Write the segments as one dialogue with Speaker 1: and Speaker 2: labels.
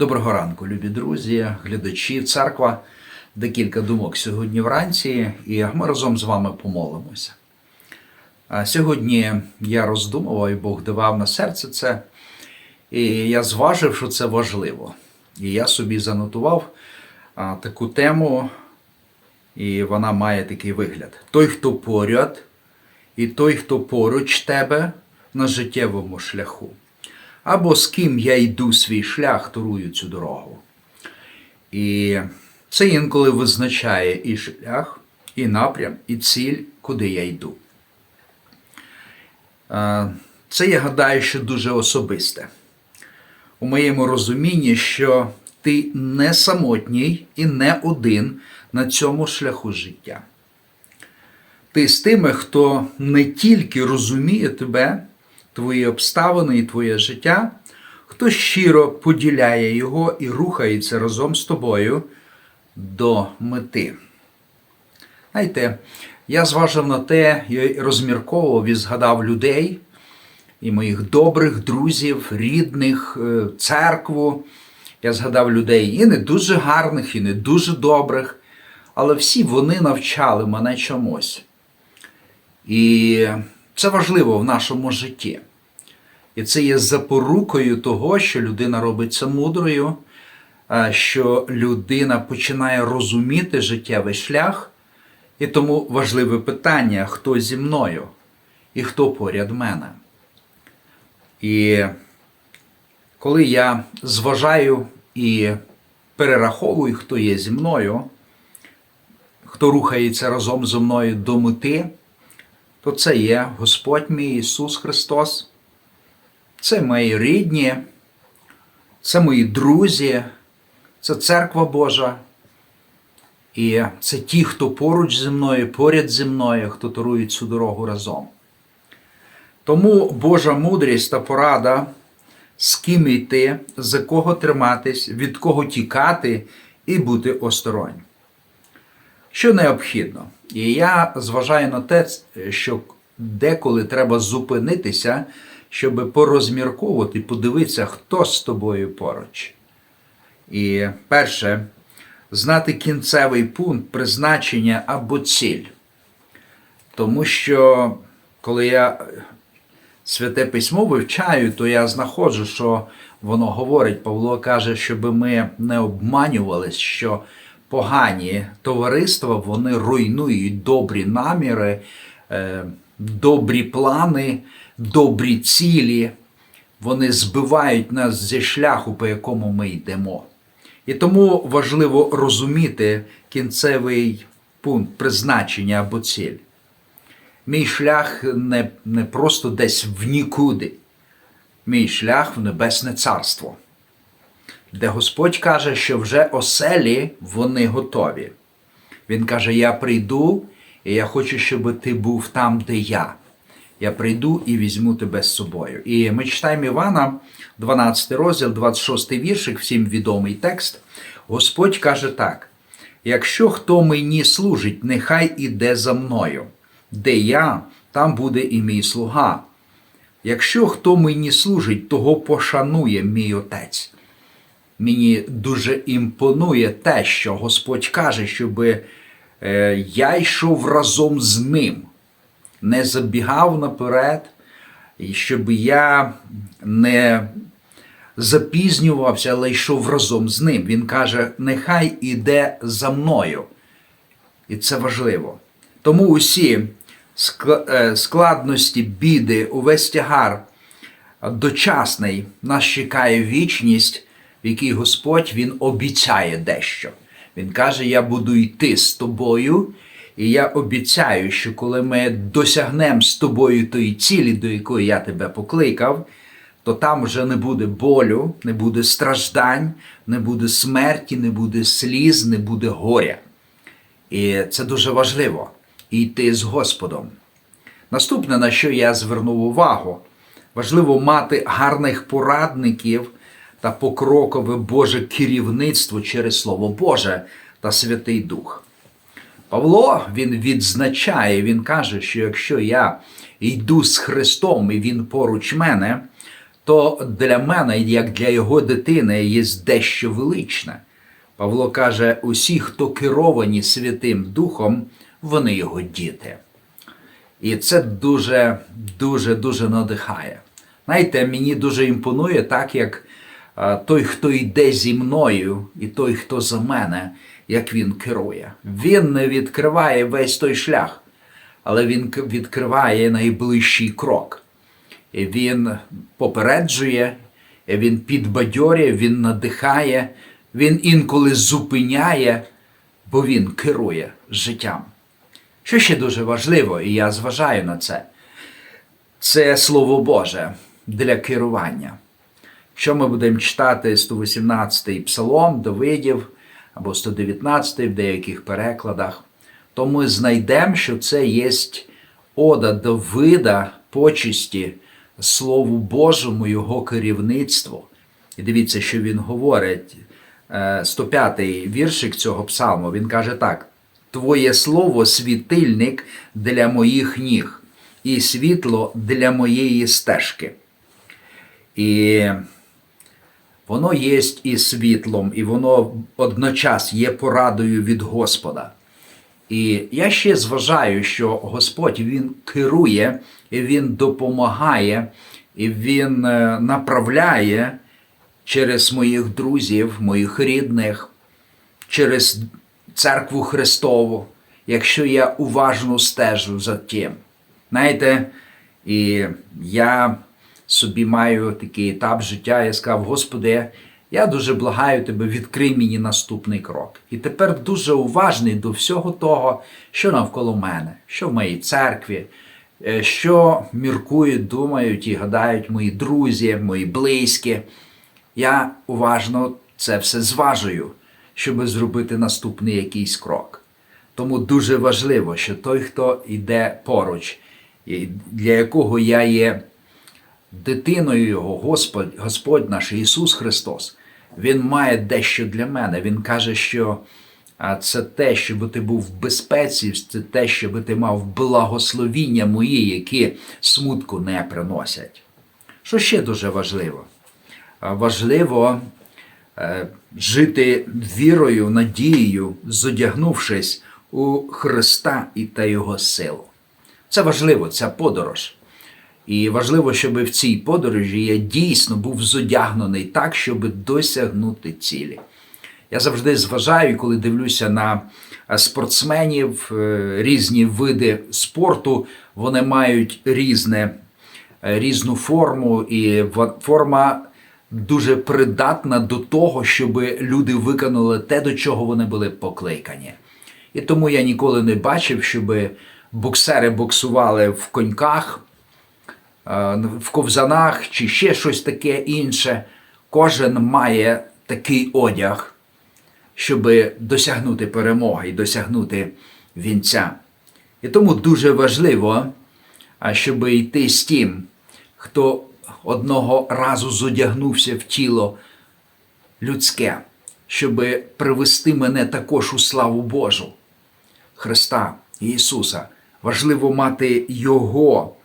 Speaker 1: Доброго ранку, любі друзі, глядачі, церква. Декілька думок сьогодні вранці, і ми разом з вами помолимося. Сьогодні я роздумував, і Бог давав на серце це, і я зважив, що це важливо. І я собі занотував таку тему, і вона має такий вигляд: той, хто поряд, і той, хто поруч тебе на життєвому шляху або з ким я йду свій шлях, турую цю дорогу. І це інколи визначає і шлях, і напрям, і ціль, куди я йду. Це я гадаю, що дуже особисте. У моєму розумінні, що ти не самотній і не один на цьому шляху життя. Ти з тими, хто не тільки розуміє тебе, твої обставини і твоє життя, хто щиро поділяє його і рухається разом з тобою до мети. Знаєте, я зважив на те, я розмірковував і згадав людей і моїх добрих друзів, рідних, е, церкву. Я згадав людей і не дуже гарних, і не дуже добрих, але всі вони навчали мене чомусь. І це важливо в нашому житті. І це є запорукою того, що людина робиться мудрою, що людина починає розуміти життєвий шлях. І тому важливе питання, хто зі мною і хто поряд мене. І коли я зважаю і перераховую, хто є зі мною, хто рухається разом зі мною до мети, то це є Господь мій Ісус Христос, це мої рідні, це мої друзі, це церква Божа. І це ті, хто поруч зі мною, поряд зі мною, хто торують цю дорогу разом. Тому Божа мудрість та порада, з ким йти, за кого триматись, від кого тікати і бути осторонь. Що необхідно? І я зважаю на те, що деколи треба зупинитися, щоб порозмірковувати, подивитися, хто з тобою поруч. І перше, знати кінцевий пункт призначення або ціль. Тому що, коли я святе письмо вивчаю, то я знаходжу, що воно говорить, Павло каже, щоб ми не обманювалися, що погані товариства вони руйнують добрі наміри, е, добрі плани, добрі цілі. Вони збивають нас зі шляху, по якому ми йдемо. І тому важливо розуміти кінцевий пункт призначення або ціль. Мій шлях не, не просто десь в нікуди. Мій шлях в Небесне Царство де Господь каже, що вже оселі вони готові. Він каже: Я прийду, і я хочу, щоб ти був там, де я. Я прийду і візьму тебе з собою. І ми читаємо Івана, 12 розділ, 26 віршик, всім відомий текст. Господь каже так: якщо хто мені служить, нехай іде за мною, де я, там буде і мій слуга. Якщо хто мені служить, того пошанує мій отець мені дуже імпонує те, що Господь каже, щоб е, я йшов разом з ним, не забігав наперед, і щоб я не запізнювався, але йшов разом з ним. Він каже, нехай іде за мною. І це важливо. Тому усі е, складності, біди, увесь тягар дочасний нас чекає вічність в якій Господь Він обіцяє дещо. Він каже: Я буду йти з тобою, і я обіцяю, що коли ми досягнемо з тобою тої цілі, до якої я тебе покликав, то там вже не буде болю, не буде страждань, не буде смерті, не буде сліз, не буде горя. І це дуже важливо йти з Господом. Наступне, на що я звернув увагу, важливо мати гарних порадників та покрокове Боже керівництво через Слово Боже та Святий Дух. Павло він відзначає, він каже, що якщо я йду з Христом і Він поруч мене, то для мене, як для його дитини, є дещо величне. Павло каже: усі, хто керовані Святим Духом, вони його діти. І це дуже, дуже, дуже надихає. Знаєте, мені дуже імпонує, так як той, хто йде зі мною, і той, хто за мене, як він керує. Він не відкриває весь той шлях, але він відкриває найближчий крок. І він попереджує, він підбадьорює, він надихає, він інколи зупиняє, бо він керує життям. Що ще дуже важливо, і я зважаю на це, це Слово Боже для керування. Якщо ми будемо читати 118-й псалом Давидів або 119-й в деяких перекладах, то ми знайдемо, що це є ода Давида почесті Слову Божому, його керівництву. І дивіться, що він говорить. Е, 105-й віршик цього псалму, він каже так: Твоє слово світильник для моїх ніг, і світло для моєї стежки. І воно є і світлом, і воно одночас є порадою від Господа. І я ще зважаю, що Господь Він керує, і Він допомагає, і Він е, направляє через моїх друзів, моїх рідних, через церкву Христову, якщо я уважно стежу за тим. Знаєте, і я собі маю такий етап життя, я сказав, Господи, я дуже благаю тебе, відкрий мені наступний крок. І тепер дуже уважний до всього того, що навколо мене, що в моїй церкві, е, що міркують, думають і гадають мої друзі, мої близькі. Я уважно це все зважую, щоб зробити наступний якийсь крок. Тому дуже важливо, що той, хто йде поруч, для якого я є дитиною Його, Господь, Господь наш Ісус Христос, Він має дещо для мене. Він каже, що це те, щоб ти був в безпеці, це те, щоб ти мав благословіння мої, які смутку не приносять. Що ще дуже важливо? Важливо е, жити вірою, надією, зодягнувшись у Христа і та Його силу. Це важливо, ця подорож. І важливо, щоб в цій подорожі я дійсно був зодягнений так, щоб досягнути цілі. Я завжди зважаю, коли дивлюся на е, спортсменів, е, різні види спорту, вони мають різне, е, різну форму, і форма дуже придатна до того, щоб люди виконали те, до чого вони були покликані. І тому я ніколи не бачив, щоб боксери боксували в коньках, в ковзанах чи ще щось таке інше. Кожен має такий одяг, щоб досягнути перемоги і досягнути вінця. І тому дуже важливо, щоб йти з тим, хто одного разу зодягнувся в тіло людське, щоб привести мене також у славу Божу. Христа Ісуса. Важливо мати Його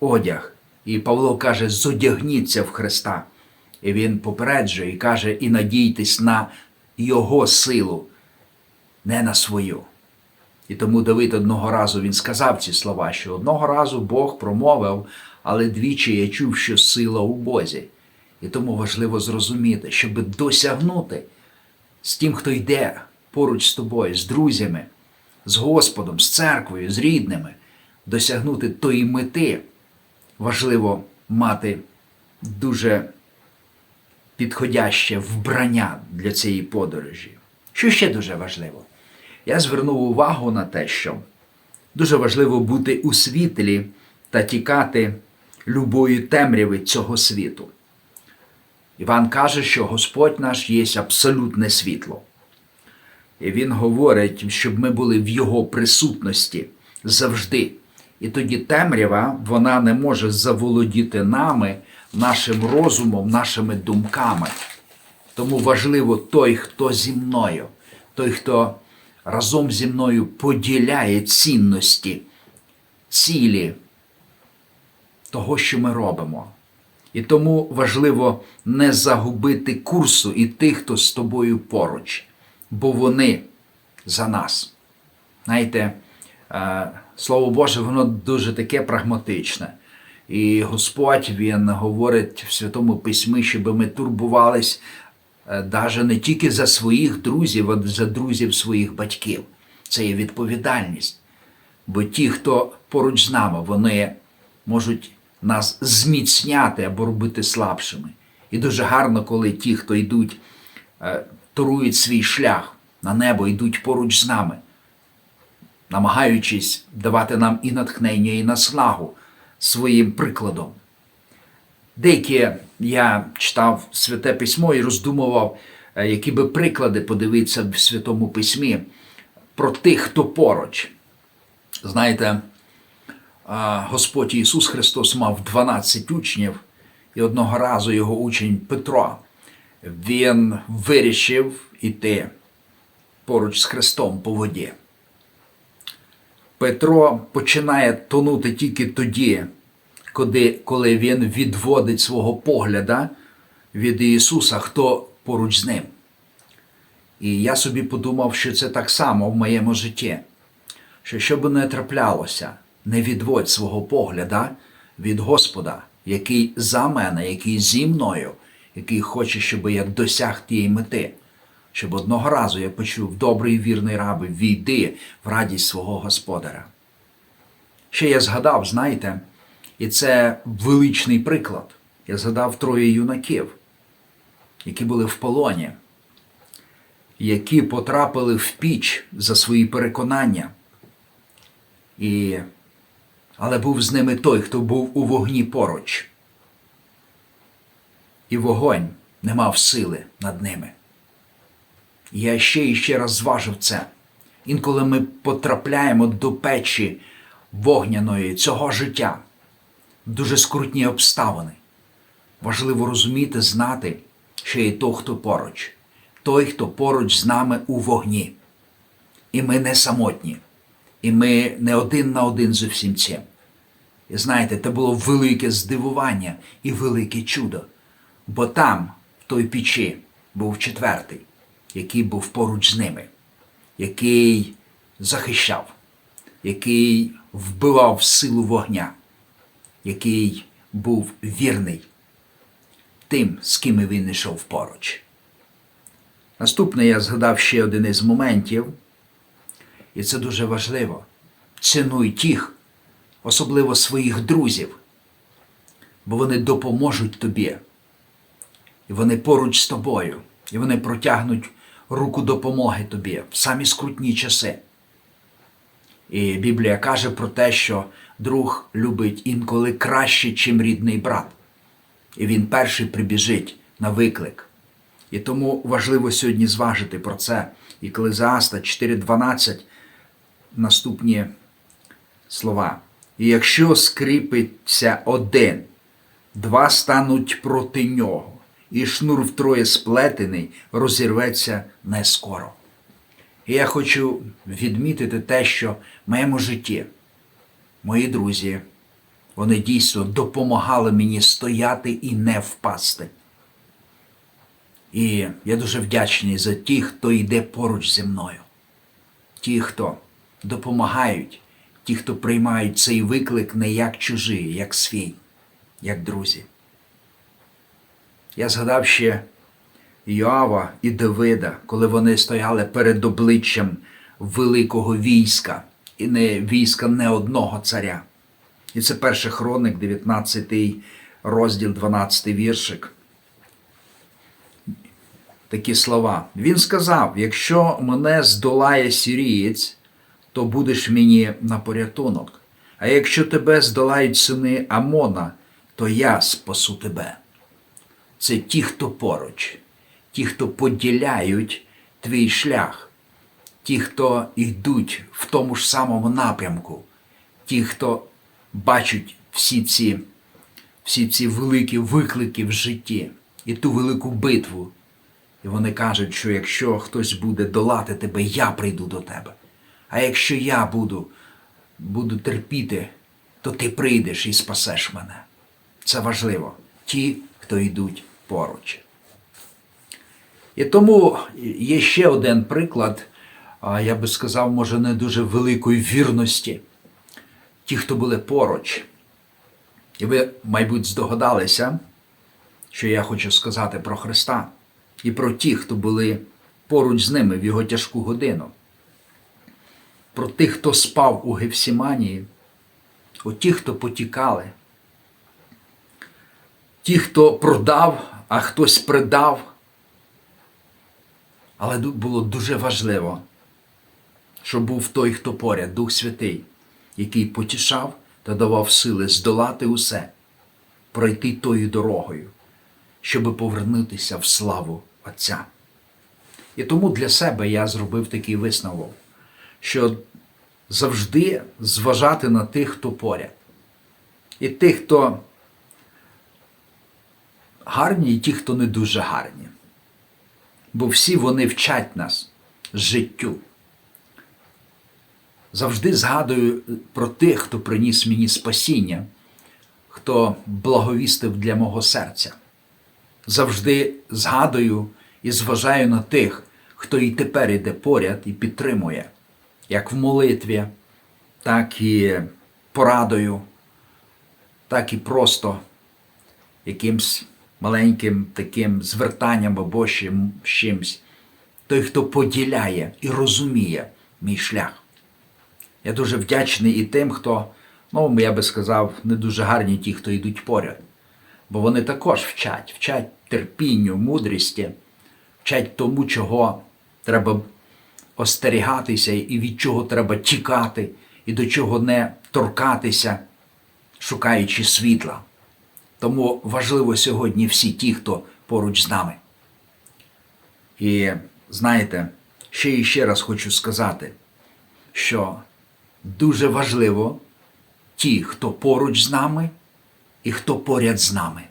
Speaker 1: одяг. І Павло каже: зодягніться в Христа. І він попереджує і каже: і надійтесь на Його силу, не на свою. І тому Давид одного разу він сказав ці слова, що одного разу Бог промовив, але двічі я чув, що сила у Бозі. І тому важливо зрозуміти, щоб досягнути з тим, хто йде поруч з тобою, з друзями, з Господом, з церквою, з рідними, досягнути тої мети, важливо мати дуже підходяще вбрання для цієї подорожі. Що ще дуже важливо? Я звернув увагу на те, що дуже важливо бути у світлі та тікати любої темряви цього світу. Іван каже, що Господь наш є абсолютне світло. І він говорить, щоб ми були в Його присутності завжди. І тоді темрява вона не може заволодіти нами, нашим розумом, нашими думками. Тому важливо той, хто зі мною, той, хто разом зі мною поділяє цінності, цілі того, що ми робимо. І тому важливо не загубити курсу і тих, хто з тобою поруч, бо вони за нас. Знаєте, Слово Боже, воно дуже таке прагматичне. І Господь Він говорить в Святому Письмі, щоб ми турбувались навіть не тільки за своїх друзів, а за друзів своїх батьків. Це є відповідальність. Бо ті, хто поруч з нами, вони можуть нас зміцняти або робити слабшими. І дуже гарно, коли ті, хто йдуть, е, турують свій шлях на небо, йдуть поруч з нами, намагаючись давати нам і натхнення, і наснагу своїм прикладом. Деякі я читав святе письмо і роздумував, е, які би приклади подивитися в Святому Письмі про тих, хто поруч. Знаєте, Господь Ісус Христос мав 12 учнів, і одного разу його учень Петро він вирішив іти поруч з Христом по воді. Петро починає тонути тільки тоді, коли, він відводить свого погляда від Ісуса, хто поруч з ним. І я собі подумав, що це так само в моєму житті, що що би не траплялося, не відводь свого погляда від Господа, який за мене, який зі мною, який хоче, щоб я досяг тієї мети, щоб одного разу я почув добрий і вірний раби, війди в радість свого Господаря. Ще я згадав, знаєте, і це величний приклад. Я згадав троє юнаків, які були в полоні, які потрапили в піч за свої переконання. І... Але був з ними той, хто був у вогні поруч. І вогонь не мав сили над ними. Я ще і ще раз зважив це. Інколи ми потрапляємо до печі вогняної цього життя, дуже скрутні обставини. Важливо розуміти, знати, що є той, хто поруч, той, хто поруч з нами у вогні. І ми не самотні, і ми не один на один з усім цим. І знаєте, це було велике здивування і велике чудо. Бо там, в той печі, був четвертий, який був поруч з ними, який захищав, який вбивав силу вогня, який був вірний тим, з ким він йшов поруч. Наступне я згадав ще один із моментів, і це дуже важливо. Цінуй тих, особливо своїх друзів, бо вони допоможуть тобі. І вони поруч з тобою, і вони протягнуть руку допомоги тобі в самі скрутні часи. І Біблія каже про те, що друг любить інколи краще, чим рідний брат. І він перший прибіжить на виклик. І тому важливо сьогодні зважити про це. І Клезаста 4.12 наступні слова. І якщо скріпиться один, два стануть проти нього, і шнур втроє сплетений розірветься не скоро. І я хочу відмітити те, що в моєму житті мої друзі, вони дійсно допомагали мені стояти і не впасти. І я дуже вдячний за ті, хто йде поруч зі мною, ті, хто допомагають, ті, хто приймають цей виклик не як чужий, як свій, як друзі. Я згадав ще Йоава і Давида, коли вони стояли перед обличчям великого війська, і не війська не одного царя. І це перший хроник, 19 розділ, 12 віршик. Такі слова. Він сказав: якщо мене здолає сірієць, то будеш мені на порятунок. А якщо тебе здолають сини Амона, то я спасу тебе. Це ті, хто поруч, ті, хто поділяють твій шлях, ті, хто йдуть в тому ж самому напрямку, ті, хто бачать всі ці, всі ці великі виклики в житті і ту велику битву. І вони кажуть, що якщо хтось буде долати тебе, я прийду до тебе. А якщо я буду, буду терпіти, то ти прийдеш і спасеш мене. Це важливо. ті, хто йдуть поруч. І тому є ще один приклад, я би сказав, може, не дуже великої вірності. Ті, хто були поруч. І ви, мабуть, здогадалися, що я хочу сказати про Христа і про тих, хто були поруч з ними в його тяжку годину. Про тих, хто спав у Гефсіманії, о ті, хто потікали, ті, хто продав, а хтось придав. Але було дуже важливо, щоб був той, хто поряд, Дух Святий, який потішав та давав сили здолати усе, пройти тою дорогою, щоб повернутися в славу Отця. І тому для себе я зробив такий висновок, що завжди зважати на тих, хто поряд. І тих, хто гарні, і ті, хто не дуже гарні. Бо всі вони вчать нас життю. Завжди згадую про тих, хто приніс мені спасіння, хто благовістив для мого серця. Завжди згадую і зважаю на тих, хто і тепер іде поряд і підтримує, як в молитві, так і порадою, так і просто якимсь маленьким таким звертанням або чим- чимсь. Той, хто поділяє і розуміє мій шлях. Я дуже вдячний і тим, хто, ну, я би сказав, не дуже гарні ті, хто йдуть поряд. Бо вони також вчать, вчать терпінню, мудрості, вчать тому, чого треба остерігатися і від чого треба тікати, і до чого не торкатися, шукаючи світла. Тому важливо сьогодні всі ті, хто поруч з нами. І знаєте, ще і ще раз хочу сказати, що дуже важливо ті, хто поруч з нами і хто поряд з нами.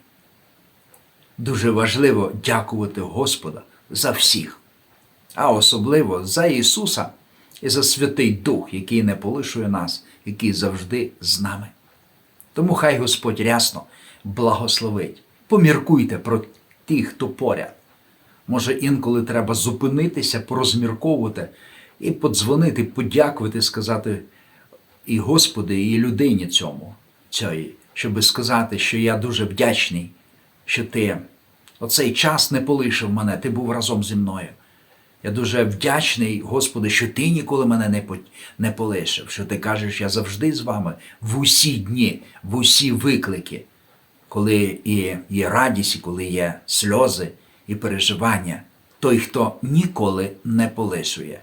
Speaker 1: Дуже важливо дякувати Господа за всіх, а особливо за Ісуса і за Святий Дух, який не полишує нас, який завжди з нами. Тому хай Господь рясно благословить. Поміркуйте про тих, хто поряд. Може, інколи треба зупинитися, порозмірковувати і подзвонити, подякувати, сказати і Господи, і людині цьому, цієї, щоб сказати, що я дуже вдячний, що ти оцей час не полишив мене, ти був разом зі мною. Я дуже вдячний, Господи, що ти ніколи мене не полишив, що ти кажеш, я завжди з вами в усі дні, в усі виклики, коли і є радість, і коли є сльози і переживання. Той, хто ніколи не полишує.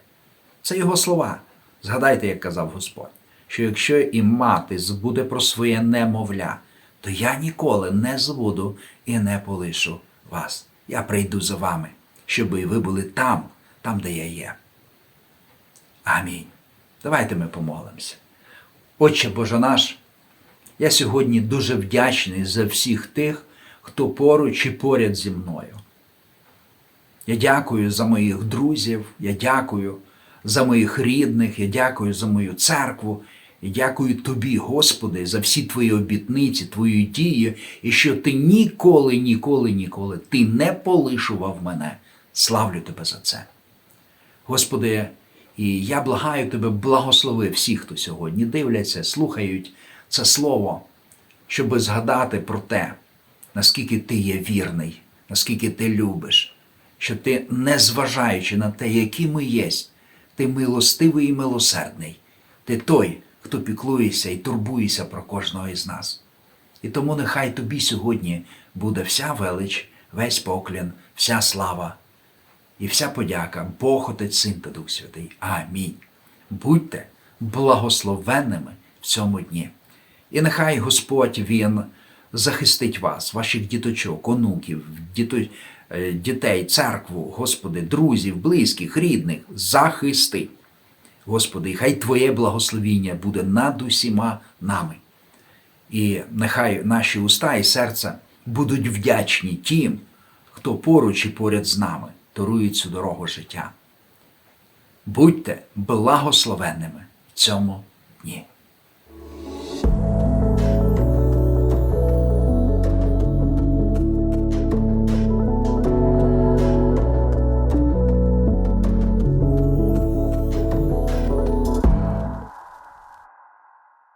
Speaker 1: Це його слова. Згадайте, як казав Господь, що якщо і мати збуде про своє немовля, то я ніколи не забуду і не полишу вас. Я прийду за вами, щоб і ви були там, там, де я є. Амінь. Давайте ми помолимося. Отче Боже наш, я сьогодні дуже вдячний за всіх тих, хто поруч і поряд зі мною. Я дякую за моїх друзів, я дякую за моїх рідних, я дякую за мою церкву. І дякую тобі, Господи, за всі твої обітниці, твої дії, і що ти ніколи, ніколи, ніколи ти не полишував мене. Славлю тебе за це. Господи, і я благаю тебе, благослови всіх, хто сьогодні дивляться, слухають це слово, щоб згадати про те, наскільки ти є вірний, наскільки ти любиш, що ти, незважаючи на те, які ми є, ти милостивий і милосердний. Ти той, хто піклується і турбується про кожного із нас. І тому нехай тобі сьогодні буде вся велич, весь поклін, вся слава і вся подяка, Бог Отець Син та Дух Святий. Амінь. Будьте благословенними в цьому дні. І нехай Господь Він захистить вас, ваших діточок, онуків, діто... е, дітей, церкву, Господи, друзів, близьких, рідних, захисти. Господи, і хай Твоє благословіння буде над усіма нами. І нехай наші уста і серця будуть вдячні тим, хто поруч і поряд з нами торують цю дорогу життя. Будьте благословенними в цьому дні.